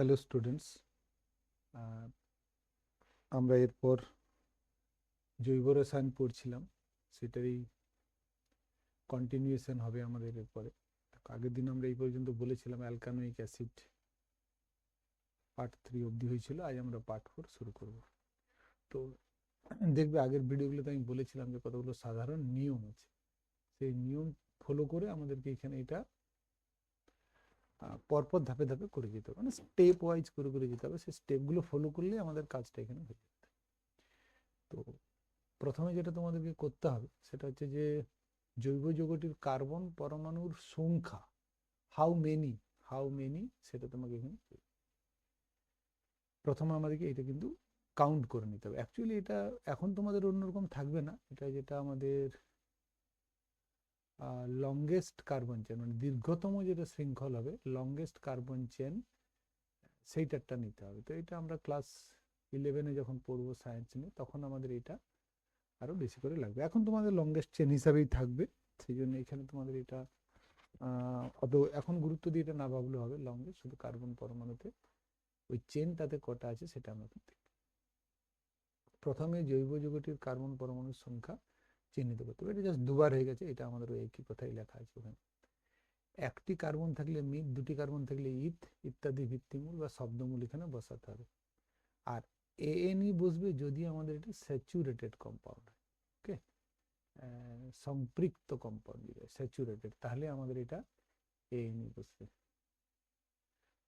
Hello students আমরা এরপর জৈব রসায়ন পড়ছিলাম, সেটারই কন্টিনিউয়েশন হবে আমাদের এরপরে। আগের দিন আমরা এই পর্যন্ত বলেছিলাম অ্যালকানোইক অ্যাসিড পার্ট থ্রি অবধি হয়েছিল, আজ আমরা পার্ট ফোর শুরু করব। তো দেখবে আগের ভিডিওগুলোতে আমি বলেছিলাম যে কতগুলো সাধারণ নিয়ম আছে, সেই নিয়ম ফলো করে আমাদেরকে এখানে এটা পরপর ধাপে ধাপে করে যেতে হবে। মানে স্টেপ ওয়াইজ করে করে যেতে হবে। সেই স্টেপগুলো ফলো করলে আমাদের কাজটা এখানে হয়ে যাবে। তো প্রথমে যেটা তোমাদেরকে করতে হবে, সেটা হচ্ছে যে জৈব যৌগটির কার্বন পরমাণুর সংখ্যা হাউ মেনি হাউ মেনি সেটা তোমাকে এখানে প্রথমে আমাদেরকে এটা কিন্তু কাউন্ট করে নিতে হবে। অ্যাকচুয়ালি এটা এখন তোমাদের অন্যরকম থাকবে না। এটা যেটা আমাদের লংগেস্ট কার্বন চেন মানে দীর্ঘতম যেটা শৃঙ্খল হবে লংগেস্ট কার্বন চেন সেইটারটা নিতে হবে। তো এটা আমরা ক্লাস ইলেভেনে যখন পড়ব সায়েন্স নিয়ে, তখন আমাদের এটা আরও বেশি করে লাগবে। এখন তোমাদের লংগেস্ট চেন হিসাবেই থাকবে, সেই জন্য এখানে তোমাদের এটা অত এখন গুরুত্ব দিয়ে এটা না ভাবলে হবে লংগেস্ট শুধু কার্বন পরমাণুতে ওই চেন তাতে কটা আছে সেটা আমরা প্রথমে জৈব যুগটির কার্বন পরমাণুর সংখ্যা চিহ্নিত করতে হবে। এটা জাস্ট দুবার হয়ে গেছে, এটা আমাদের একই কথাই লেখা আছে ওখানে। একটি কার্বন থাকলে মিথ, দুটি কার্বন থাকলে ইথ, ইত্যাদি ভিত্তিমূল বা শব্দমূল এখানে বসাতে হবে। আর এ এএনই বসবে যদি আমাদের এটা স্যাচুরেটেড কম্পাউন্ড ওকে সম্পৃক্ত কম্পাউন্ড স্যাচুরেটেড তাহলে আমাদের এটা এএনই বসবে।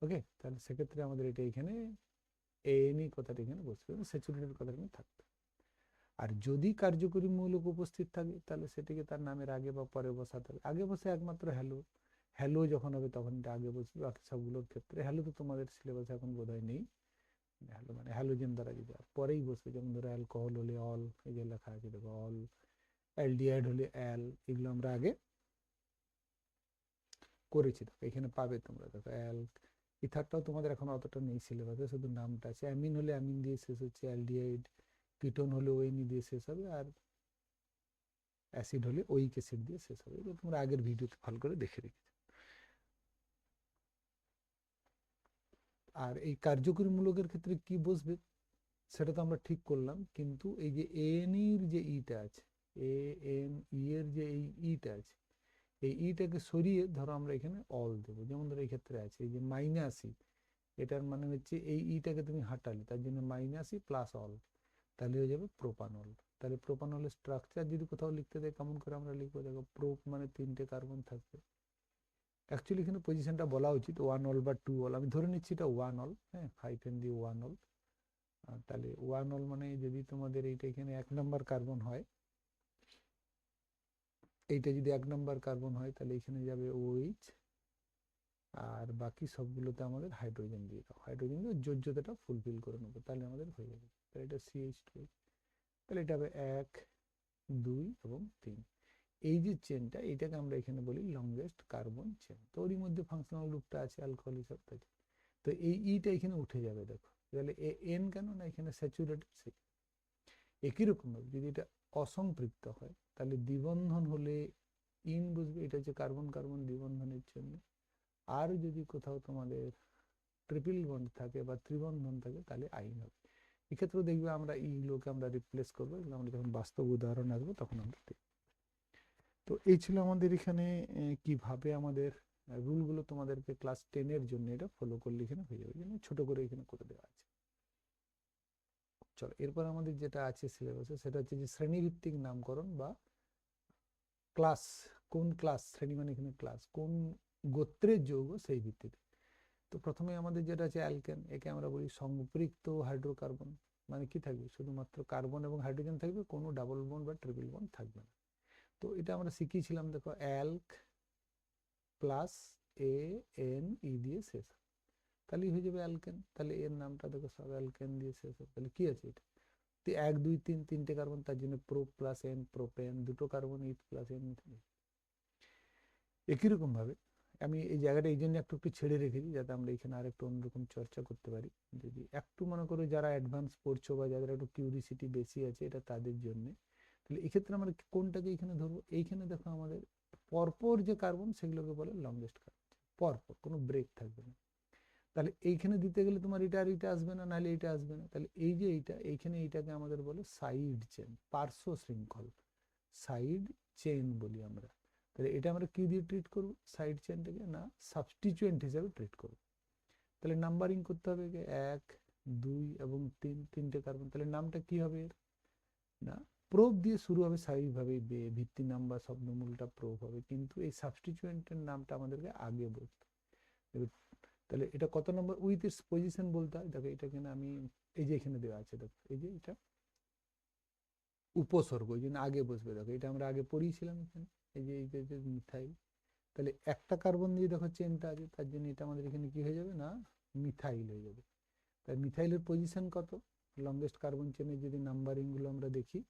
ওকে তাহলে সেক্ষেত্রে আমাদের এটা এখানে এ এএনই কথাটা এখানে বসবে স্যাচুরেটেড কথাটা এখানে থাকবে। আর যদি কার্যকরী মৌলিক উপস্থিত থাকে, তাহলে সেটিকে তার নামের আগে বা পরে বসাতে হবে। আগে বসে একমাত্র হ্যালো হ্যালো যখন হবে তখন এটা আগে বসবে, বাকি সবগুলোর ক্ষেত্রে হ্যালো তো তোমাদের সিলেবাসে এখন বোধহয় নেই। হ্যালো মানে হ্যালোজেন দ্বারা যদি পরেই বসবে, যেমন ধরো অ্যালকোহল হলে অল এই যে লেখা আছে দেখো অল অ্যালডিহাইড হলে অ্যাল এগুলো আমরা আগে করেছি। দেখো এখানে পাবে তোমরা। দেখো অ্যাল ইথারটাও তোমাদের এখন অতটা নেই সিলেবাসে শুধু নামটা আছে। অ্যামিন হলে অ্যামিন দিয়ে শেষ হচ্ছে অ্যালডিহাইড কিটোন হলে ওইনি দিয়ে শেষ হবে আর অ্যাসিড হলে ওইক অ্যাসিড দিয়ে শেষ হবে। এগুলো তোমরা আগের ভিডিওতে ভালো করে দেখে রেখেছো। আর এই কার্যকরী মূলকের ক্ষেত্রে কি বসবে সেটা তো আমরা ঠিক করলাম, কিন্তু এই যে এন ইর যে ইটা আছে এ এন ই এর যে এই ইটা আছে, এই ইটাকে সরিয়ে ধরো আমরা এখানে অল দেবো। যেমন ধরো এই ক্ষেত্রে আছে, এই যে মাইনাস ই এটার মানে হচ্ছে এই ইটাকে তুমি হাঁটালে, তার জন্য মাইনাস ই প্লাস অল তাহলে হয়ে যাবে প্রোপানল তাহলে প্রোপানলের স্ট্রাকচার যদি কোথাও লিখতে দেয়, কেমন করে আমরা লিখব? দেখো প্রোপ মানে তিনটে কার্বন থাকবে। অ্যাকচুয়ালি এখানে পজিশনটা বলা উচিত ওয়ান অল বা টু অল আমি ধরে নিচ্ছি এটা ওয়ান অল হ্যাঁ হাইফেন দিয়ে ওয়ান অল তাহলে ওয়ান অল মানে যদি তোমাদের এইটা এখানে এক নম্বর কার্বন হয়, এইটা যদি এক নম্বর কার্বন হয়, তাহলে এখানে যাবে ওইচ আর বাকি সবগুলোতে আমাদের হাইড্রোজেন দিয়ে দাও। হাইড্রোজেন দিয়ে যোজ্যতাটা ফুলফিল করে নেব, তাহলে আমাদের হয়ে যাবে। তাহলে এটা সিএইচ টু তাহলে এটা হবে এক, দুই এবং তিন। এই যে চেনটা এটাকে আমরা এখানে বলি লংগেস্ট কার্বন চেন তো ওরই মধ্যে ফাংশনাল গ্রুপটা আছে অ্যালকোহল হিসাব থেকে তো এই ইটা এখানে উঠে যাবে, দেখো। তাহলে এ এন কেন না, এখানে স্যাচুরেটেড সেই একই রকমভাবে যদি এটা অসম্পৃক্ত হয়, তাহলে দ্বিবন্ধন হলে ইন বুঝবে, এটা হচ্ছে কার্বন কার্বন দ্বিবন্ধনের জন্য। আর যদি কোথাও তোমাদের ট্রিপল বন্ড থাকে বা ত্রিবন্ধন থাকে, তাহলে আইন হবে। এক্ষেত্রেও দেখবে আমরা ইগুলোকে আমরা রিপ্লেস করব এগুলো আমরা যখন বাস্তব উদাহরণ আসব তখন আমরা দেখব। তো এই ছিল আমাদের এখানে কীভাবে আমাদের রুলগুলো তোমাদেরকে ক্লাস টেনের জন্য এটা ফলো করলে এখানে হয়ে যাবে। জন্য ছোট করে এখানে করে দেওয়া আছে। চলো, এরপর আমাদের যেটা আছে সিলেবাসে সেটা হচ্ছে যে শ্রেণীভিত্তিক নামকরণ বা ক্লাস কোন ক্লাস শ্রেণি মানে এখানে ক্লাস কোন গোত্রের যৌগ সেই ভিত্তিতে। তো প্রথমে আমাদের যেটা আছে অ্যালকেন, একে আমরা বলি সম্পৃক্ত হাইড্রোকার্বন। মানে কি থাকবে? শুধুমাত্র কার্বন এবং হাইড্রোজেন থাকবে, কোনো ডাবল বন্ড বা ট্রিপল বন্ড থাকবে না। তো এটা আমরা শিখিয়েছিলাম, দেখো, অ্যালক প্লাস এ এন ই দিয়ে শেষ তাহলেই হয়ে যাবে অ্যালকেন। তাহলে এর নামটা দেখো সব অ্যালকেন দিয়ে শেষ হবে। তাহলে কি আছে এটা? তো এক, দুই, তিন, তিনটে কার্বন, তার জন্য প্রো প্লাস এন, প্রোপেন, দুটো কার্বন ইথ প্লাস এন একই রকম ভাবে আমি এই জায়গাটা এই জন্য একটু একটু ছেড়ে রেখেছি যাতে আমরা এখানে আর একটু অন্যরকম চর্চা করতে পারি। যদি একটু মনে করো যারা অ্যাডভান্স পড়ছো বা যাদের একটু কিউরিসিটি বেশি আছে, এটা তাদের জন্য। তাহলে এক্ষেত্রে আমরা কোনটাকে এখানে ধরবো? এইখানে দেখো আমাদের পরপর যে কার্বন সেগুলোকে বলে লংগেস্ট কার্বন পরপর, কোনো ব্রেক থাকবে না। তাহলে এইখানে দিতে গেলে তোমার এটা আর এটা আসবে না, নাহলে এটা আসবে না। তাহলে এই যে এইটা, এইখানে এইটাকে আমাদের বলে সাইড চেন পার্শ্ব শৃঙ্খল। সাইড চেন বলি আমরা। তাহলে এটা আমরা কি দিয়ে ট্রিট করব? সাইড চেনটাকে না সাবস্টিচুয়েন্ট হিসাবে ট্রিট করব। তাহলে নাম্বারিং করতে হবে এক দুই এবং তিন, তিনটে কার্বন তাহলে নামটা কি হবে এর? না প্রোব দিয়ে শুরু হবে স্বাভাবিকভাবেই বে, ভিত্তি নাম্বার, শব্দমূলটা প্রোব হবে। কিন্তু এই সাবস্টিচুয়েন্টের নামটা আমাদেরকে আগে বলতে। তাহলে এটা কত নম্বর? উইথ ইটস পজিশন বলতে হয়। দেখো এটা কিনা আমি, এই যে এখানে দেওয়া আছে, দেখো, এই যে এটা উপসর্গ ওই জন্য আগে বসবে। দেখো, এটা আমরা আগে পড়িয়েছিলাম এখানে। এই যে এই যে যে মিথাইল। তাহলে একটা কার্বন দিয়ে দেখো চেনটা আছে, তার জন্য এটা আমাদের এখানে কি হয়ে যাবে না? মিথাইল হয়ে যাবে। তাই মিথাইলের পজিশন কত? লংগেস্ট কার্বন চেনের যদি নাম্বারিংগুলো আমরা দেখি,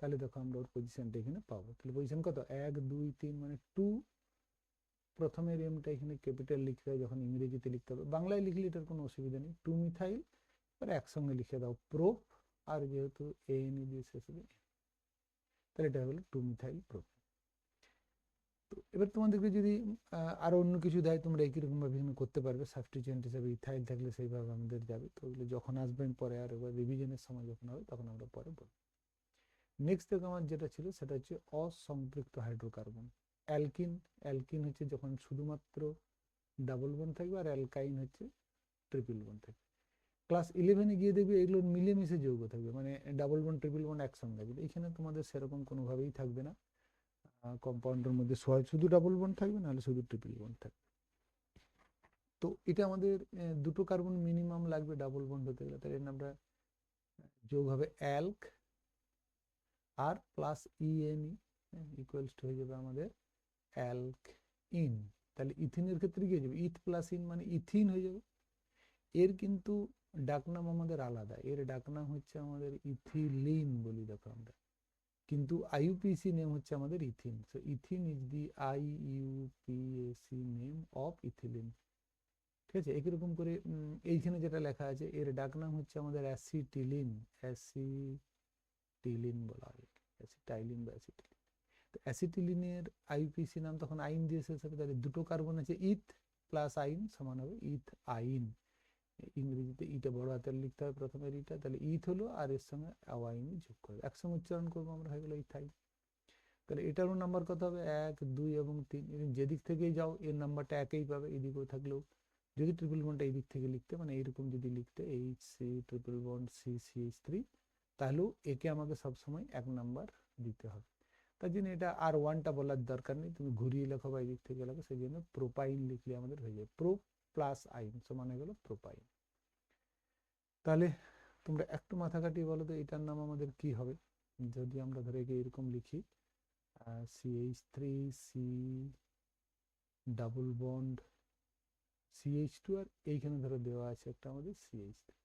তাহলে দেখো আমরা ওর পজিশনটা এখানে পাবো। তাহলে পজিশন কত? এক, দুই, তিন মানে টু প্রথমের এমটা এখানে ক্যাপিটাল লিখতে হয় যখন ইংরেজিতে লিখতে হবে। বাংলায় লিখলে এটার কোনো অসুবিধা নেই। টু মিথাইল আর একসঙ্গে লিখে দাও। প্রোপ আর যেহেতু এ এন দিয়ে শেষ হবে, তাহলে এটা হলো টু মিথাইল প্রোপ তো এবার তোমাদেরকে যদি আহ, আরও অন্য কিছু দেয় তোমরা একই রকম ভাবে এখানে করতে পারবে। সাবস্টিচুয়েন্ট হিসাবে ইথাইল থাকলে সেইভাবে আমাদের যাবে। তো ওগুলো যখন আসবেন পরে আর এবার রিভিশনের সময় যখন হবে তখন আমরা পরে বলব। নেক্সট দেখো আমার যেটা ছিল সেটা হচ্ছে অসম্পৃক্ত হাইড্রোকার্বন অ্যালকিন অ্যালকিন হচ্ছে যখন শুধুমাত্র ডাবল বন থাকবে আর অ্যালকাইন হচ্ছে ট্রিপল বন থাকবে। ক্লাস ইলেভেনে গিয়ে দেখবে এগুলোর মিলেমিশে যৌগ থাকবে মানে ডাবল বন ট্রিপল বন একসঙ্গে থাকবে। এখানে তোমাদের সেরকম কোনোভাবেই থাকবে না। কম্পাউন্ডের মধ্যে শুধু ডাবল বন থাকবে, নাহলে শুধু ট্রিপল বন থাকবে। তো এটা আমাদের দুটো কার্বন মিনিমাম লাগবে ডাবল বন্ড হতে গেলে। তাহলে আমরা যোগ হবে অ্যালক আর প্লাস ইএন ইকুয়ালস টু হয়ে যাবে আমাদের অ্যালক ইন তাহলে ইথিনের ক্ষেত্রে কি হয়ে যাবে? ইথ প্লাস ইন মানে ইথিন হয়ে যাবে। এর কিন্তু ডাকনাম আমাদের আলাদা। এর ডাকনাম হচ্ছে আমাদের ইথিলিন বলি দেখো আমরা। কিন্তু আইইউপিএসি নেম হচ্ছে আমাদের ethyne so ethyne is the IUPAC name of ethylene ঠিক আছে? একই রকম করে এইখানে যেটা লেখা আছে, এর ডাক নাম হচ্ছে আমাদের অ্যাসিটিলিন অ্যাসিটিলিন বলা হয় অ্যাসিটাইলিন বা অ্যাসিটিলিন তো অ্যাসিটিলিনের আইউপিএসি নাম তখন আইন দিয়ে শেষ হবে তাহলে দুটো কার্বন আছে ইথ প্লাস আইন সমান হবে ইথ আইন ইংরেজিতে ইটা বড় হাতের লিখতে হবে প্রথমের ইটা তাহলে ইথ হলো আর এর সঙ্গে আওয়াইন যোগ করবে একসঙ্গে উচ্চারণ করব আমরা, হয়ে গেলো ইথাই তাহলে এটারও নাম্বার কত হবে? এক, দুই এবং তিন। যেদিক থেকেই যাও, এর নাম্বারটা একই পাবে এদিকেও থাকলেও। যদি ট্রিপল বন্ডটা এই দিক থেকে লিখতে মানে এইরকম যদি লিখতে H C triple bond C C H three তাহলেও একে আমাকে সবসময় এক নাম্বার দিতে হবে। তার জন্য এটা আর ওয়ানটা বলার দরকার নেই। তুমি ঘুরিয়ে লেখো বা এই দিক থেকে লেখো, সেই জন্য প্রোপাইন লিখলে আমাদের হয়ে যাবে। প্রো প্লাস আইন সমান হয়ে গেল প্রোপাইন। তাহলে তোমরা একটু মাথা কাটিয়ে বলো তো, এটার নাম আমাদের কি হবে? যদি আমরা ধরে একে এরকম লিখি C H three C double bond CH two আর এইখানে ধরো দেওয়া আছে একটা আমাদের সিএইচ থ্রি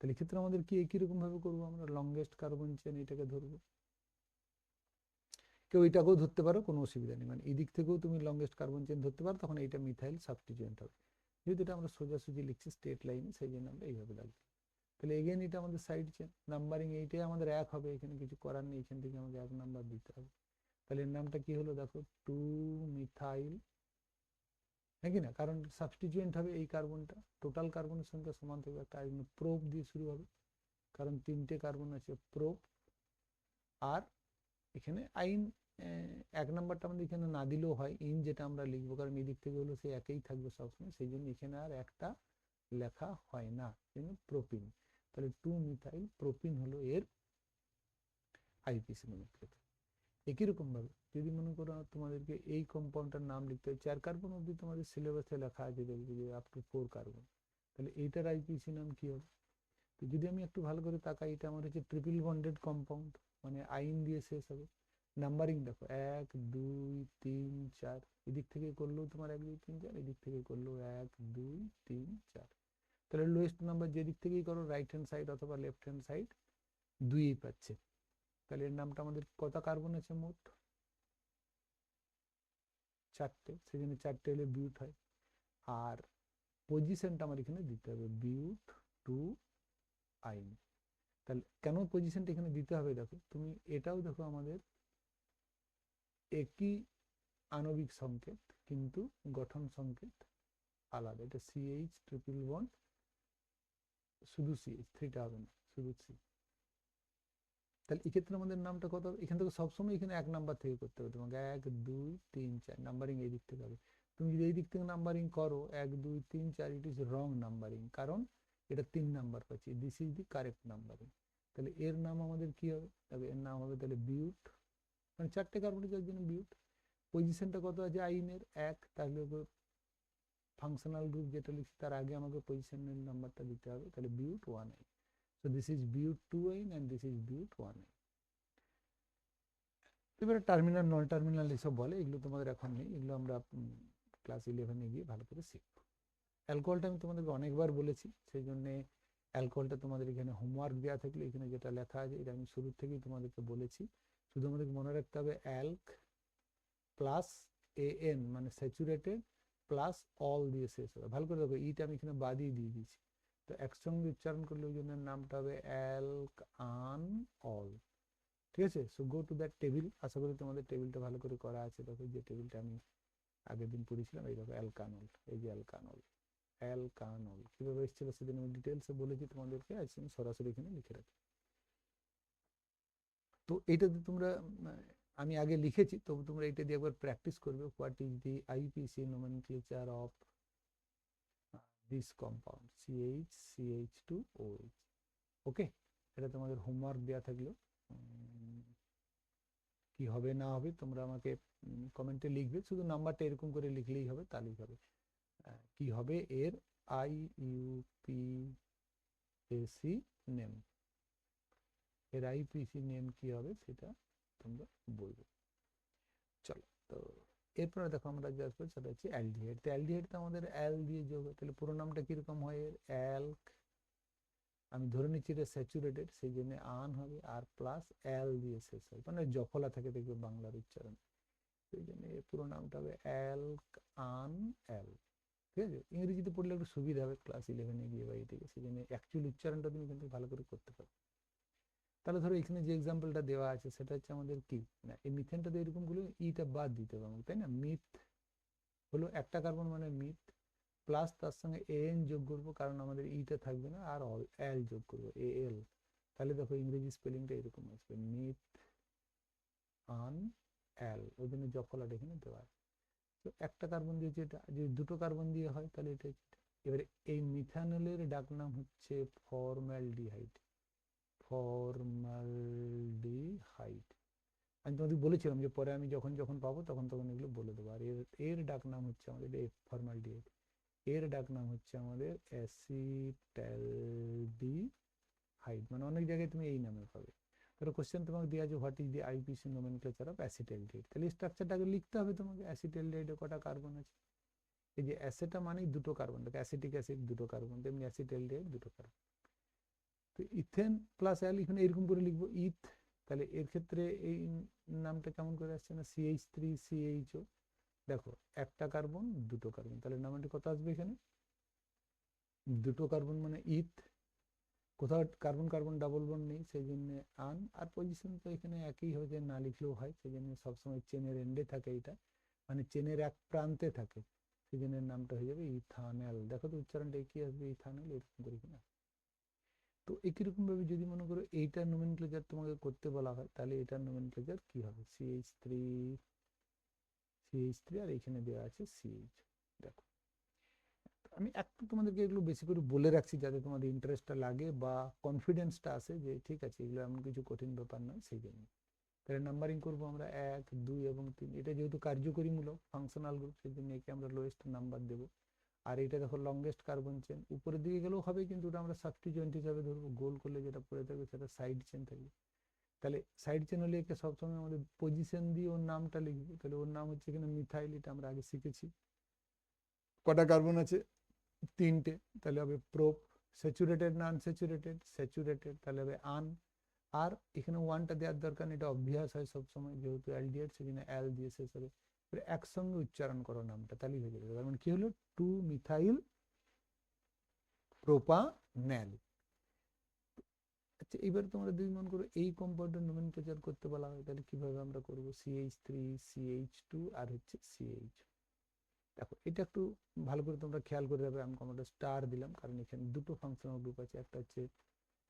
তাহলে ক্ষেত্রে আমাদের কি একই রকম ভাবে করব? আমরা লংগেস্ট কার্বন চেন এটাকে ধরবো। কেউ এটাকেও ধরতে পারো, কোনো অসুবিধা নেই। মানে এই দিক থেকেও তুমি লংগেস্ট কার্বন চেন ধরতে পারো, তখন এইটা মিথাইল সাবস্টিটিউয়েন্ট হবে। যেহেতু এটা আমরা সোজাসুজি লিখছি স্টেট লাইনে সেই জন্য আমরা এইভাবে লাগবে। তাহলে এগেন এটা আমাদের সাইড চেন নাম্বারিং এইটাই আমাদের এক হবে, এখানে কিছু করার নেই, এখান থেকে আমাদের এক নাম্বার দিতে হবে। তাহলে এর নামটা কি হলো দেখো? টু মিথাইল নাকি না? কারণ সাবস্টিটিউয়েন্ট হবে এই কার্বনটা টোটাল কার্বনের সংখ্যা সমান থাকবে একটা প্রোপ দিয়ে শুরু হবে। কারণ তিনটে কার্বন আছে প্রোপ আর এখানে আইন এক নাম্বারটা আমাদের এখানে না দিলেও হয়। ইন যেটা আমরা লিখব, কারণ এদিক থেকে হলো সে একই থাকবে সবসময়, সেই জন্য এখানে আর একটা লেখা হয় না প্রোপিন। তাহলে টু মিথাইল প্রোপিন হলো এর আইপিসি নোমেনক্লেচার একই রকম ভাবে যদি মনে করো তোমাদেরকে এই কম্পাউন্ডটার নাম লিখতে হয়, চার কার্বন অবধি তোমাদের সিলেবাসে লেখা আছে দেখবে যে আপ টু ফোর কার্বন। তাহলে এইটার আইপিসি নাম কি হবে? তো যদি আমি একটু ভালো করে তাকাই, এটা আমার হচ্ছে ট্রিপল বন্ডেড কম্পাউন্ড মানে আইন দিয়ে শেষ হবে। নাম্বারিং দেখো, এক, দুই, তিন, চার। এদিক থেকে করলেও তোমার এক, দুই, তিন, চার, এদিক থেকে করলেও এক, দুই, তিন, চার। তাহলে লোয়েস্ট নাম্বার যেদিক থেকেই করো রাইট হ্যান্ড সাইড অথবা লেফট হ্যান্ড সাইড দুইই পাচ্ছে। তাহলে এর নামটা আমাদের কত কার্বন আছে মোট? চারটে। সেখানে চারটে হলে বিউট হয়। আর পজিশনটা আমার এখানে দিতে হবে বিউট টু আইন তাহলে কেন পজিশনটা এখানে দিতে হবে দেখো? তুমি এটাও দেখো আমাদের একই আণবিক সংকেত, কিন্তু গঠন সংকেত আলাদা। এটা সিএইচ ট্রিপল বন্ড শুধু সিএইচ থ্রিটা হবে না শুধু সি তাহলে এক্ষেত্রে আমাদের নামটা কত হবে? এখান থেকে সবসময় এখানে এক নাম্বার থেকে করতে হবে তোমাকে। এক, দুই, তিন, চার নাম্বারিং এই দিক থেকে হবে। তুমি যদি এই দিক থেকে নাম্বারিং করো, এক, দুই, তিন, চার ইট ইজ রং নাম্বারিং কারণ এটা তিন নাম্বার পাচ্ছি। This is the correct numbering তাহলে এর নাম আমাদের কি হবে? তবে এর নাম হবে তাহলে বিউট মানে চারটে কার্বনিকের জন্য বিউট পজিশনটা কত আছে আইনের? এক। তাহলে ফাংশনাল গ্রুপ যেটা লিখছি, তার আগে আমাকে পজিশনের নাম্বারটা দিতে হবে। তাহলে but one yne so this is but two yne and this is but one yne এবারে টার্মিনাল নন টার্মিনাল এসব বলে, এগুলো তোমাদের এখন নেই। এগুলো আমরা ক্লাস ইলেভেনে গিয়ে ভালো করে শিখব। অ্যালকোহলটা আমি তোমাদেরকে অনেকবার বলেছি সেই জন্যে অ্যালকোহলটা তোমাদের এখানে হোমওয়ার্ক দেওয়া থাকলে এখানে যেটা লেখা আছে, এটা আমি শুরু থেকেই তোমাদেরকে বলেছি। শুধু আমাদেরকে মনে রাখতে হবে অ্যালক প্লাস এ এন মানে স্যাচুরেটেড প্লাস অল দিয়ে শেষ হবে। ভালো করে দেখো ইটা আমি এখানে বাদই দিয়ে দিয়েছি। তো একসঙ্গে উচ্চারণ করলে ওই জন্য নামটা হবে অ্যালক আন অল ঠিক আছে? So go to that table আশা করি তোমাদের টেবিলটা ভালো করে করা আছে। দেখো, যে টেবিলটা আমি আগের দিন পড়েছিলাম, এই দেখো অ্যালকানল এই যে অ্যালকানল অ্যালকানল কীভাবে এসেছিল সেদিন আমি ডিটেলসে বলেছি তোমাদেরকে, আজ আমি সরাসরি এখানে লিখে রাখি। তো এইটাতে তোমরা, আমি আগে লিখেছি তবু তোমরা এটা দিয়ে একবার প্র্যাকটিস করবে what is the IPC nomenclature of this compound CH CH two OH okay এটা তোমাদের হোমওয়ার্ক দেওয়া থাকল। কি হবে না হবে তোমরা আমাকে কমেন্টে লিখবে, শুধু নাম্বারটা এরকম করে লিখলেই হবে, তাহলেই হবে। কি হবে এর আই ইউপি এসি নেম এর আইপিসি নেম কি হবে সেটা তোমরা বলবে। চলো, তো এরপরে দেখো আমরা যা আসব সেটা হচ্ছে অ্যালডিহাইড। তো অ্যালডিহাইড তো আমাদের অ্যাল দিয়ে যোগ হয়, তাহলে পুরো নামটা কীরকম হয় এর? অ্যালক, আমি ধরে নিচ্ছি এটা স্যাচুরেটেড সেই জন্য আন হবে, আর প্লাস অ্যাল দিয়ে শেষ হয় মানে জফলা থাকে দেখবে বাংলার উচ্চারণ। সেই জন্য এর পুরো নামটা হবে অ্যালক, আন, অ্যাল। ঠিক আছে? ইংরেজিতে পড়লে একটু সুবিধা হবে, ক্লাস ইলেভেনে গিয়ে বা থেকে সেই জন্য অ্যাকচুয়াল উচ্চারণটা তুমি কিন্তু ভালো করে করতে পারো। তাহলে ধরো এখানে যে এক্সাম্পলটা দেওয়া আছে, সেটা হচ্ছে আমাদের কি? না, এই মিথেনটাতে এরকমগুলো ইটা বাদ দিতে হবে আমাকে, তাই না? মিথ হলো একটা কার্বন মানে মিথ প্লাস তার সঙ্গে এন যোগ করব, কারণ আমাদের ইটা থাকবে না, আর অল এল যোগ করব এ এল তাহলে দেখো ইংরেজি স্পেলিংটা এরকম আসবে মিথ আন এল ওই জন্য জফলাটা এখানে দেওয়া আছে। তো একটা কার্বন দিয়ে যেটা যদি দুটো কার্বন দিয়ে হয়, তাহলে এটা এবারে এই মিথানলের ডাক নাম হচ্ছে ফর্মালডিহাইড ফর্মালডিহাইড আমি তোমাদের বলেছিলাম যে পরে আমি যখন যখন পাবো তখন তখন এগুলো বলে দেবো। আর এর এর ডাক নাম হচ্ছে আমাদের ফর্মালডিহাইড এর ডাক নাম হচ্ছে আমাদের অ্যাসিটালডিহাইড মানে অনেক জায়গায় তুমি এই নামে পাবে। ধরো কোশ্চেন তোমাকে দেওয়া আছে what is the IPC nomenclature of acetaldehyde তাহলে স্ট্রাকচারটাকে লিখতে হবে তোমাকে অ্যাসিটালডিহাইডে কটা কার্বন আছে। এই যে অ্যাসেটা মানেই দুটো কার্বন অ্যাসিটিক অ্যাসিড দুটো কার্বন তেমনি অ্যাসিটালডিহাইড দুটো কার্বন তো ইথেন প্লাস অ্যাল এখানে এরকম করে লিখব ইথ তাহলে এর ক্ষেত্রে এই নামটা কেমন করে আসছে না? সিএইচ থ্রি সিএইচ সিএইচও দেখো, একটা কার্বন দুটো কার্বন তাহলে নামটি কত আসবে এখানে? দুটো কার্বন মানে ইথ কোথাও কার্বন কার্বন ডাবল বন্ড নেই সেই জন্য আন আর পজিশন তো এখানে একই হয়ে না লিখলেও হয় সেই জন্য সবসময় চেনের এন্ডে থাকে এটা। মানে চেনের এক প্রান্তে থাকে সেই জন্য নামটা হয়ে যাবে ইথানেল দেখো তো উচ্চারণটা কি আসবে? ইথানেল এরকম করে কিনা। তো একই রকম ভাবে যদি মনে করো এইটার নোমেনক্লেচার তোমাকে করতে বলা হয়, তাহলে এটার নোমেনক্লেচার কি হবে? সিএইচ থ্রি সিএইচ থ্রি আর এখানে দেওয়া আছে সিএইচ দেখো আমি একটু তোমাদেরকে এগুলো বেশি করে বলে রাখছি যাতে তোমাদের ইন্টারেস্টটা লাগে বা কনফিডেন্সটা আসে যে ঠিক আছে, এগুলো এমন কিছু কঠিন ব্যাপার নয়, সেই জন্য তাহলে নাম্বারিং করব আমরা এক, দুই এবং তিন। এটা যেহেতু কার্যকরীমূলক ফাংশনাল গ্রুপ সেই জন্য একে আমরা লোয়েস্ট নাম্বার দেবো। আর এটা দেখো লংগেস্ট কার্বন চেন উপরের দিকে গেলেও হবে কিন্তু ওটা আমরা সাবস্টিটিউয়েন্ট হিসাবে ধরবো। গোল করলে যেটা পড়ে থাকবে সেটা সাইড চেন থাকবে। তাহলে সাইড চেন হলে একে সবসময় আমাদের পজিশন দিয়ে ওর নামটা লিখব। তাহলে ওর নাম হচ্ছে এখানে মিথাইল এটা আমরা আগে শিখেছি। কটা কার্বন আছে? তিনটে। তাহলে হবে প্রোপ স্যাচুরেটেড না আনস্যাচুরেটেড স্যাচুরেটেড তাহলে হবে আন আর এখানে ওয়ানটা দেওয়ার দরকার এটা অভ্যাস হয় সবসময়। যেহেতু এলডিএড সেখানে এল দিয়ে শেষ হবে। একসঙ্গে উচ্চারণ করো নামটা, তাহলেই হয়ে যাবে। তার মানে কি হলো? Two methyl propanal. আচ্ছা এবার তোমরা দুই মন করো, এই কম্পাউন্ডের নোমেনক্লেচার করতে বলা হয়, তাহলে কীভাবে আমরা করব? সিএইচ থ্রি সিএইচ টু আর হচ্ছে সিএইচ দেখো, এটা একটু ভালো করে তোমরা খেয়াল করে রাখবে আমি কোনো স্টার দিলাম, কারণ এখানে দুটো ফাংশনাল গ্রুপ আছে, একটা হচ্ছে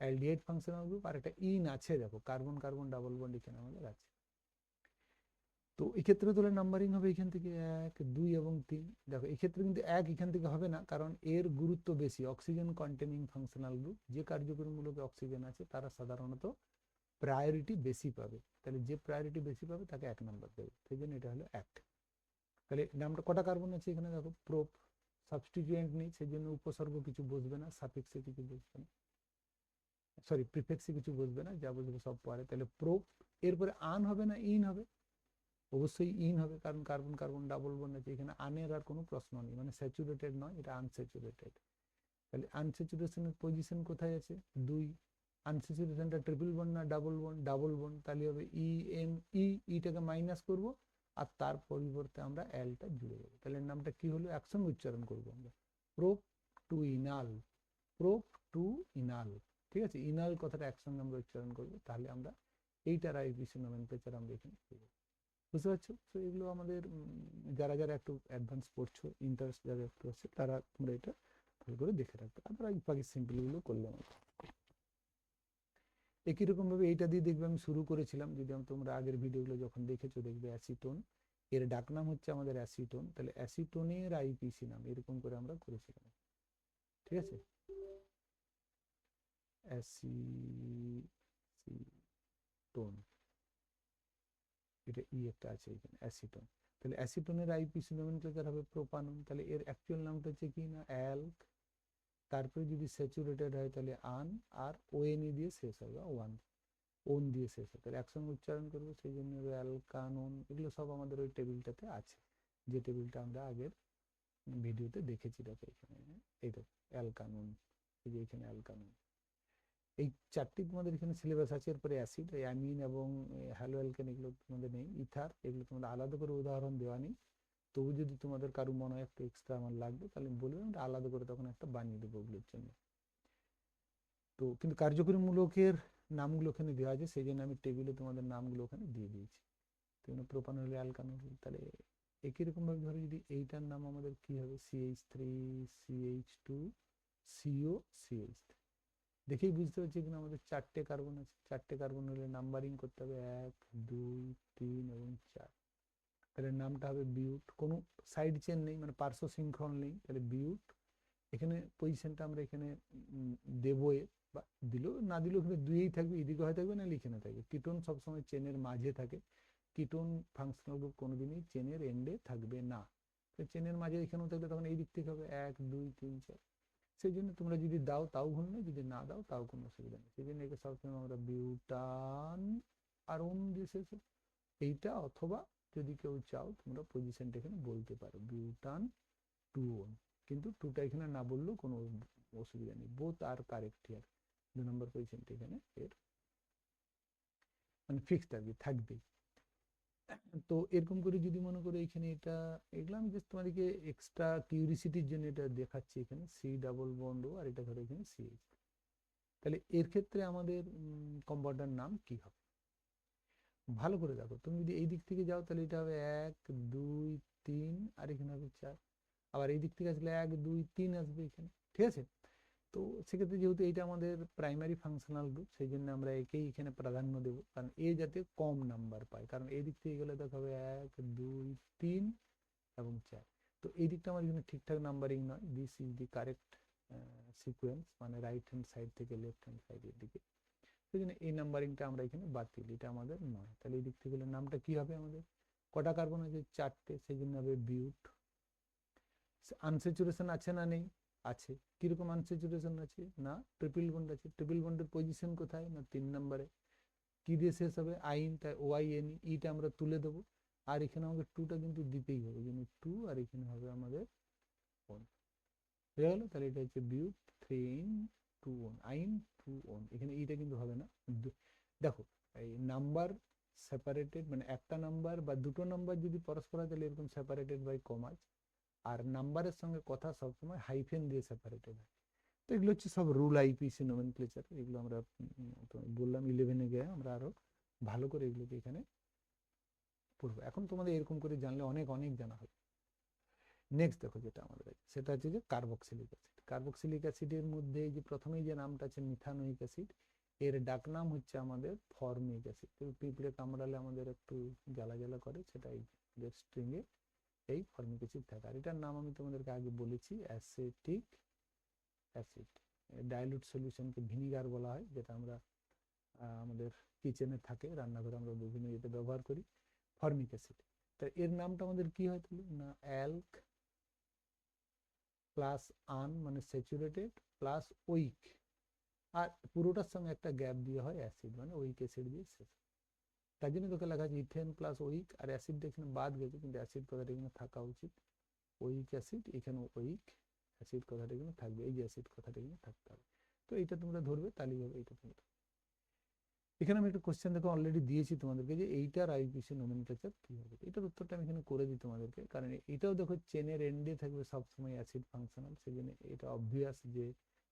অ্যালডিহাইড ফাংশনাল গ্রুপ আর একটা ইন আছে, দেখো কার্বন কার্বন ডাবল বন্ড এখানে আমাদের আছে। তো এক্ষেত্রে তাহলে নাম্বারিং হবে এখান থেকে এক, দুই এবং তিন। দেখো, এক্ষেত্রে কিন্তু এক এখান থেকে হবে না, কারণ এর গুরুত্ব বেশি। অক্সিজেন কন্টেনিং ফাংশনাল গ্রুপ যে কার্যকরীমূলকে অক্সিজেন আছে, তারা সাধারণত প্রায়োরিটি বেশি পাবে। তাহলে যে প্রায়োরিটি বেশি পাবে, তাকে এক নাম্বার দেবে। সেই জন্য এটা হলো এক। তাহলে নামটা কটা কার্বন আছে এখানে? দেখো প্রোপ সাবস্টিটিউয়েন্ট নেই, সেই জন্য উপসর্গ কিছু বসবে না সাফিক্সে কিছু বসবে না। সরি প্রিফেক্সে কিছু বসবে না, যা বসবে সব পরে। তাহলে প্রোপ এরপরে আন হবে না ইন হবে। অবশ্যই ইন হবে, কারণ কার্বন কার্বন ডাবল বন্ড আছে, এখানে আনের আর কোনো প্রশ্ন নেই মানে স্যাচুরেটেড নয়, এটা আনস্যাচুরেটেড তাহলে আনস্যাচুরেশনের পজিশন কোথায় আছে? দুই আনস্যাচুরেশনটা ট্রিপল বন্ড না ডাবল বন্ড ডাবল বন্ড তাহলে হবে ই এন ই ইটাকে মাইনাস করব, আর তার পরিবর্তে আমরা এলটা জুড়ে দেবো। তাহলে নামটা কি হলো? একসঙ্গে উচ্চারণ করব আমরা। Prop two enal prop two enal ঠিক আছে? ইনাল কথাটা একসঙ্গে আমরা উচ্চারণ করব, তাহলে আমরা এইটার আইপিসি নোমেনক্লেচার আমরা এখানে পেয়ে বুঝতে পারছ? তো এগুলো আমাদের যারা যারা একটু অ্যাডভান্স পড়ছো ইন্টারেস্ট যারা একটু আছে, তারা তোমরা এটা ভালো করে দেখে রাখবে। আমরা বাকি সিম্পলগুলো করলাম একই রকম ভাবে এইটা দিয়ে দেখবে আমি শুরু করেছিলাম, যদি আমি তোমরা আগের ভিডিওগুলো যখন দেখেছ, দেখবে অ্যাসিটোন এর ডাকনাম হচ্ছে আমাদের অ্যাসিটোন তাহলে অ্যাসিটোনের আইপিসি নাম, এরকম করে আমরা করেছিলাম। ঠিক আছে? অ্যাসিটোন এটা ই একটা আছে এখানে অ্যাসিটোন তাহলে অ্যাসিটোনের আইপিসি নোমেনক্লেচার হবে প্রোপানন তাহলে এর অ্যাকচুয়াল নামটা হচ্ছে কি না? অ্যালক তারপরে যদি স্যাচুরেটেড হয়, তাহলে আন আর ওএনই দিয়ে শেষ হবে ওয়ান ওন দিয়ে শেষ হবে। তাহলে একসঙ্গে উচ্চারণ করব, সেই জন্য অ্যালকানন এগুলো সব আমাদের ওই টেবিলটাতে আছে। যে টেবিলটা আমরা আগের ভিডিওতে দেখেছি, দেখো এখানে এই দেখো অ্যালকানন এই যে এখানে অ্যালকানন এই চারটি তোমাদের এখানে সিলেবাস আছে, এরপরে অ্যাসিড অ্যামিন এবং হ্যালো অ্যালকেন এগুলো তোমাদের নেই ইথার এগুলো তোমাদের আলাদা করে উদাহরণ দেওয়া নেই। তবু যদি তোমাদের কারও মনে হয় একটু এক্সট্রা আমার লাগবে, তাহলে বলবে আমরা আলাদা করে তখন একটা বানিয়ে দেবো ওগুলোর জন্য। তো কিন্তু কার্যকরীমূলকের নামগুলো ওখানে দেওয়া আছে, সেই জন্য আমি টেবিলে তোমাদের নামগুলো ওখানে দিয়ে দিয়েছি। তো প্রোপান হলে অ্যালকান হলে তাহলে একই রকম ভাবে ধরো যদি এইটার নাম আমাদের কি হবে? CH three CH two CO CH three দেখেই বুঝতে পারছি এখানে আমাদের চারটে কার্বন আছে। চারটে কার্বন হলে নাম্বারিং করতে হবে এক, দুই, তিন এবং চার। তাহলে নামটা হবে বিউট কোনো সাইড চেন নেই মানে পার্শ্ব শৃঙ্খল নেই। তাহলে বিউট এখানে পজিশনটা আমরা এখানে দেবো বা দিলেও না দিলেও এখানে দুইয়েই থাকবে। এদিকে হয়ে থাকবে না লিখে থাকবে। কিটোন সবসময় চেনের মাঝে থাকে। কিটোন ফাংশনাল গ্রুপ কোনোদিনই চেনের এন্ডে থাকবে না। চেনের মাঝে এখানেও থাকলে তখন এই দিক থেকে হবে এক, দুই, তিন, চার। সেই জন্য তোমরা যদি দাও, তাও ভুল নেই, যদি না দাও, তাও কোনো অসুবিধা নেই। সেই জন্য একে সবসময় আমরা বিউটান আর অন দিয়ে শেষ এইটা অথবা যদি কেউ চাও, তোমরা পজিশনটা এখানে বলতে পারো, বিউটান টু ওন কিন্তু টুটা এখানে না বললেও কোনো অসুবিধা নেই। বোথ আর কারেক্ট হিয়ার দু নম্বর পজিশনটা এখানে এর মানে ফিক্সড আর কি, থাকবেই। তো এরকম করে যদি মনে করো এখানে এটা, এগুলো আমি জাস্ট তোমাদেরকে এক্সট্রা কিউরিসিটির জন্য এটা দেখাচ্ছি এখানে সি ডাবল বন্ড আর এটা ধরো এখানে সিএইচ তাহলে এর ক্ষেত্রে আমাদের কম্পাউন্ডার নাম কি হবে? ভালো করে দেখো, তুমি যদি এই দিক থেকে যাও তাহলে এটা হবে এক, দুই, তিন, আর এখানে হবে চার। আবার এই দিক থেকে আসলে এক, দুই, তিন আসবে এখানে, ঠিক আছে? তো সেক্ষেত্রে যেহেতু এইটা আমাদের প্রাইমারি ফাংশনাল গ্রুপ সেই জন্য আমরা একেই এখানে প্রাধান্য দেব। কারণ এ যাতে কম নাম্বার পায়। কারণ এই দিক থেকে গেলে দেখা হবে এক, দুই, তিন এবং চার। তো এই দিকটা আমার এখানে ঠিকঠাক নাম্বারিং নয়। This is the correct sequence মানে রাইট হ্যান্ড সাইড থেকে লেফট হ্যান্ড সাইডের দিকে। সেই জন্য এই নাম্বারিংটা আমরা এখানে বাতিল এটা আমাদের নয়। তাহলে এই দিক থেকে গেলে নামটা কি হবে আমাদের? কটা কার্বন আছে? চারটে। সেই জন্য হবে বিউট আনস্যাচুরেশন আছে না নেই? আছে। কীরকম আনস্যাচুরেশন আছে? না ট্রিপল বন্ড আছে। ট্রিপল বন্ডের পজিশন কোথায়? না, তিন নম্বরে। কি দিয়ে শেষ হবে? আইন তাই ওয়াই এন ইটা আমরা তুলে দেবো। আর এখানে আমাকে টুটা কিন্তু দিতেই হবে। যেন টু আর এখানে হবে আমাদের ওয়ান হয়ে গেল? তাহলে এটা হচ্ছে but three ene two one yne two one এখানে ইটা কিন্তু হবে না। দেখো, এই নাম্বার সেপারেটেড মানে একটা নাম্বার বা দুটো নাম্বার যদি পরস্পর তাহলে এরকম সেপারেটেড বাই কমাজ আর নাম্বারের সঙ্গে কথা সবসময় হাইফেন দিয়ে সেপারেটেড হয় তো এগুলো হচ্ছে সব রুল আইপিসি নোমেনক্লেচার এগুলো আমরা বললাম ইলেভেনে গিয়ে আমরা আরও ভালো করে এগুলোকে এখানে পড়ব। এখন তোমাদের এরকম করে জানলে অনেক অনেক জানা হবে। নেক্সট দেখো যেটা আমাদের সেটা হচ্ছে যে কার্বক্সিলিক অ্যাসিড কার্বক্সিলিক অ্যাসিডের মধ্যে যে প্রথমেই যে নামটা আছে মিথানোইক অ্যাসিড এর ডাকনাম হচ্ছে আমাদের ফর্মিক অ্যাসিড পিঁপড়ে কামড়ালে আমাদের একটু জ্বালা জ্বালা করে সেটা এই স্ট্রিং এ এই ফর্মিক অ্যাসিড থাকে। আর এটার নাম আমি তোমাদেরকে আগে বলেছি অ্যাসেটিক অ্যাসিড ডাইলুট সলিউশনকে ভিনিগার বলা হয়, যেটা আমরা আমাদের কিচেনে থাকে, রান্নাঘরে আমরা বিভিন্ন ইয়েতে ব্যবহার করি ফর্মিক অ্যাসিড তা এর নামটা আমাদের কি হয় তাহলে? না অ্যালক প্লাস আন মানে স্যাচুরেটেড প্লাস উইক আর পুরোটার সঙ্গে একটা গ্যাপ দিয়ে হয় অ্যাসিড মানে উইক অ্যাসিড দিয়ে শেষ। তার জন্য তোকে লেখা আছে ইথেন প্লাস ওইক আর অ্যাসিডটা এখানে বাদ গেছে, কিন্তু অ্যাসিড কথাটা এখানে থাকা উচিত। ওইক অ্যাসিড, এখানে ওইক অ্যাসিড কথাটা এখানে থাকবে, এই যে অ্যাসিড কথাটা এখানে থাকতে হবে। তো এইটা তোমরা ধরবে, তাহলেই হবে এইটা তোমরা এখানে আমি একটা কোশ্চেন দেখো অলরেডি দিয়েছি তোমাদেরকে যে এইটার আইপিসি নোমেনক্লেচার কি হবে। এটার উত্তরটা আমি এখানে করে দিই তোমাদেরকে, কারণ এটাও দেখো চেনের এন্ডে থাকবে সবসময় অ্যাসিড ফাংশনাল সেই জন্য এটা অবভিয়াস যে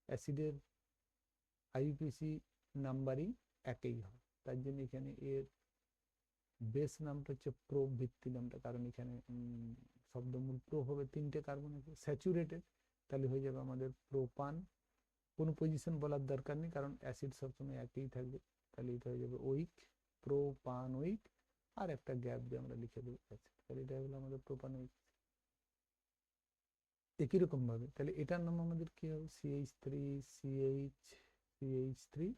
অ্যাসিডের আইপিসি নাম্বারিং একই হয় তার জন্য এখানে এর বেস নামটা হচ্ছে প্রো ভিত্তি নামটা। কারণ এখানে শব্দমূল প্রো হবে তিনটে কার্বন স্যাচুরেটেড তাহলে হয়ে যাবে আমাদের প্রোপান কোনো পজিশন বলার দরকার নেই, কারণ অ্যাসিড সবসময় একই থাকবে, তাহলে এটা হয়ে যাবে উইক প্রোপান উইক আর একটা গ্যাপ দিয়ে আমরা লিখে দেবো অ্যাসিড তাহলে এটা হলো আমাদের প্রোপান উইক একই রকম ভাবে, তাহলে এটার নাম আমাদের কি হবে? CH three CH CH three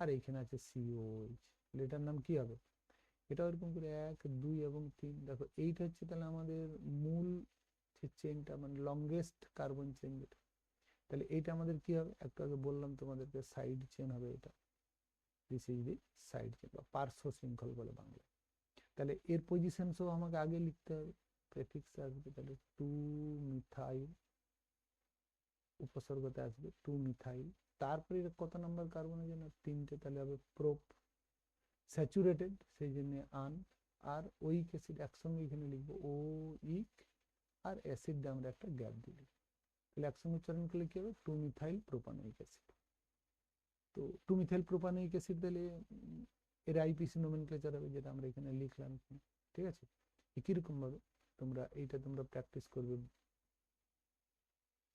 আর এইখানে আছে সিওএইচ তাহলে এটার নাম কি হবে? এটা ওরকম করে এক, দুই এবং তিন। দেখো, এইটা হচ্ছে তাহলে আমাদের মূল যে চেনটা মানে লংগেস্ট কার্বন চেন যেটা, তাহলে এইটা আমাদের কি হবে? একটু আগে বললাম তোমাদেরকে সাইড চেন হবে এটা। This is the side chain বা পার্শ্ব শৃঙ্খল বলে বাংলায়। তাহলে এর পজিশন সব আমাকে আগে লিখতে হবে। প্রেফিক্স আসবে, তাহলে টু মিথাইল উপসর্গতে আসবে টু মিথাইল তারপরে কত নাম্বার কার্বনের জন্য? তিনটে, তাহলে হবে প্রোপ স্যাচুরেটেড সেই জন্য আন আর ওইক অ্যাসিড একসঙ্গে এখানে লিখব ও ইক আর অ্যাসিড আমরা একটা গ্যাপ লিখব তাহলে একসঙ্গে উচ্চারণ করলে কি হবে? টু মিথাইল প্রোপানোইক অ্যাসিড তো টু মিথাইল প্রোপানোইক অ্যাসিড দিলে এর আইপিসি নোমেনক্লেচার হবে যেটা আমরা এখানে লিখলাম। ঠিক আছে? একই ভাবে তোমরা এইটা তোমরা প্র্যাকটিস করবে।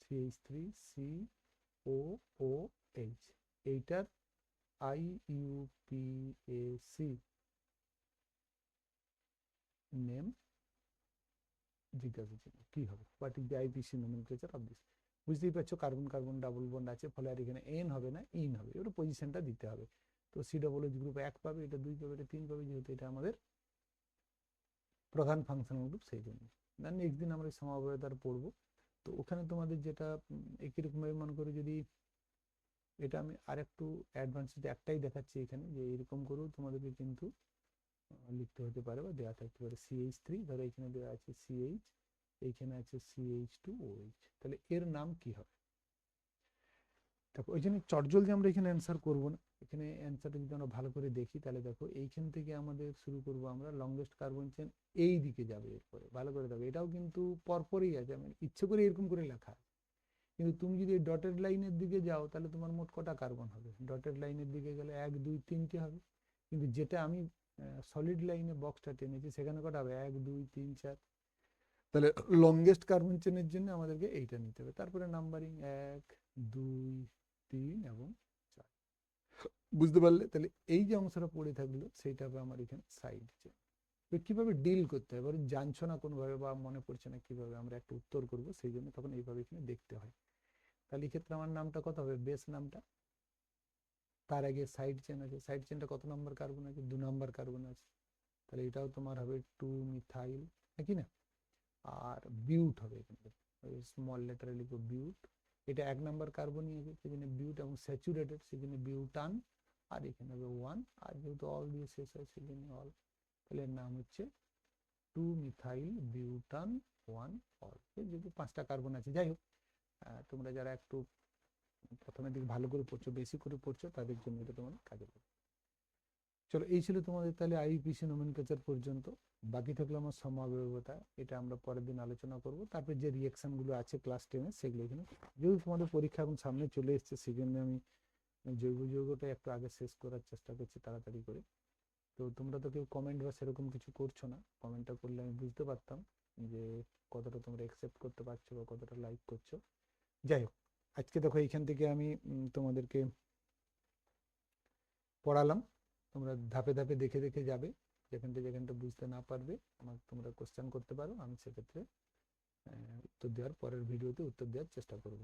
CH three C O O H এইটার IUPAC name জিজ্ঞাসা ছিল কি হবে? What is the IPC nomenclature of this বুঝতেই পারছ কার্বন কার্বন ডাবল বন্ড আছে, ফলে আর এখানে এন হবে না ইন হবে, এবার পজিশনটা দিতে হবে। তো সি ডবল এইচ গ্রুপ এক পাবে, এটা দুই পাবে, এটা তিন পাবে, যেহেতু এটা আমাদের প্রধান ফাংশনাল গ্রুপ সেই জন্য। না নেক্সট দিন আমরা সমাবয়তার পড়ব। তো ওখানে তোমাদের যেটা একই রকমভাবে মনে করো যদি এটা আমি আরেকটু অ্যাডভান্স একটাই দেখাচ্ছি এখানে যে এরকম করেও তোমাদেরকে কিন্তু লিখতে হতে পারে বা দেওয়া থাকতে পারে। সিএইচ থ্রি ধরো এখানে দেওয়া আছে সিএইচ এইখানে আছে সিএইচ টু ওএইচ তাহলে এর নাম কি হবে? দেখো, ওই জন্য চটজল চটজলদি আমরা এখানে অ্যান্সার করব না। এখানে অ্যান্সারটা যদি আমরা ভালো করে দেখি, তাহলে দেখো, এইখান থেকে আমাদের শুরু করব আমরা লংগেস্ট কার্বন চেন এই দিকে যাবে এরপরে, ভালো করে দেখো। এটাও কিন্তু পরপরই আছে, আমি ইচ্ছে করে এরকম করে লেখা আছে। কিন্তু তুমি যদি ডটেড লাইনের দিকে যাও, তাহলে তোমার মোট কটা কার্বন হবে? ডটেড লাইনের দিকে গেলে এক, দুই, তিনটে হবে। কিন্তু যেটা আমি সলিড লাইনে বক্সটা টেনেছি, সেখানে কটা হবে? এক, দুই, তিন, চার। তাহলে লংগেস্ট কার্বন চেনের জন্য আমাদেরকে এইটা নিতে হবে। তারপরে নাম্বারিং এক, দুই, তিন এবং চার। বুঝতে পারলে? তাহলে এই যে অংশটা পড়ে থাকল, সেইটা হবে আমার এখানে সাইড চেন তো কীভাবে ডিল করতে হবে জানছো না কোনোভাবে বা মনে পড়ছে না কীভাবে, আমরা একটা উত্তর করব, সেই জন্য তখন এইভাবে এখানে দেখতে হয়। তাহলে এক্ষেত্রে আমার নামটা কত হবে? বেস নামটা? তার আগে সাইড চেন আছে। সাইড চেনটা কত নম্বর কার্বন আছে? দু নম্বর কার্বন আছে। তাহলে এটাও তোমার হবে টু মিথাইল নাকি না? আর বিউট হবে এখানে। স্মল লেটারে লিখব বিউট এটা এক নাম্বার কার্বনই আছে সেখানে বিউট এবং স্যাচুরেটেড সেখানে বিউটান আর এখানে হবে ওয়ান আর যেহেতু অল দিয়ে শেষ হয়, সেখানে অল তাহলে নাম হচ্ছে two methyl butan one al যেহেতু পাঁচটা কার্বন আছে। যাই হোক তোমরা যারা একটু প্রথমের দিকে ভালো করে পড়ছো, বেশি করে পড়ছো, তাদের জন্য এটা তোমাদের কাজে লাগবে। চলো, এই ছিল তোমাদের তাহলে আইপিসি নোমেনক্লেচার পর্যন্ত। বাকি থাকল আমার সমাবয়বতা এটা আমরা পরের দিন আলোচনা করব। তারপরে যে রিয়াকশনগুলো আছে ক্লাস টেনে সেগুলো এখানে যেহেতু তোমাদের পরীক্ষা এখন সামনে চলে এসছে সেই জন্য আমি জৈব যৌগটা একটু আগে শেষ করার চেষ্টা করছি তাড়াতাড়ি করে। তো তোমরা তো কেউ কমেন্ট বা সেরকম কিছু করছ না। কমেন্টটা করলে আমি বুঝতে পারতাম যে কতটা তোমরা অ্যাকসেপ্ট করতে পারছ বা কতটা লাইক করছ। যাই হোক, আজকে দেখো এইখান থেকে আমি তোমাদেরকে পড়ালাম। তোমরা ধাপে ধাপে দেখে দেখে যাবে। যেখানটা যেখানটা বুঝতে না পারবে আমাকে তোমরা কোশ্চেন করতে পারো। আমি সেক্ষেত্রে উত্তর দেওয়ার পরের ভিডিওতে উত্তর দেওয়ার চেষ্টা করব।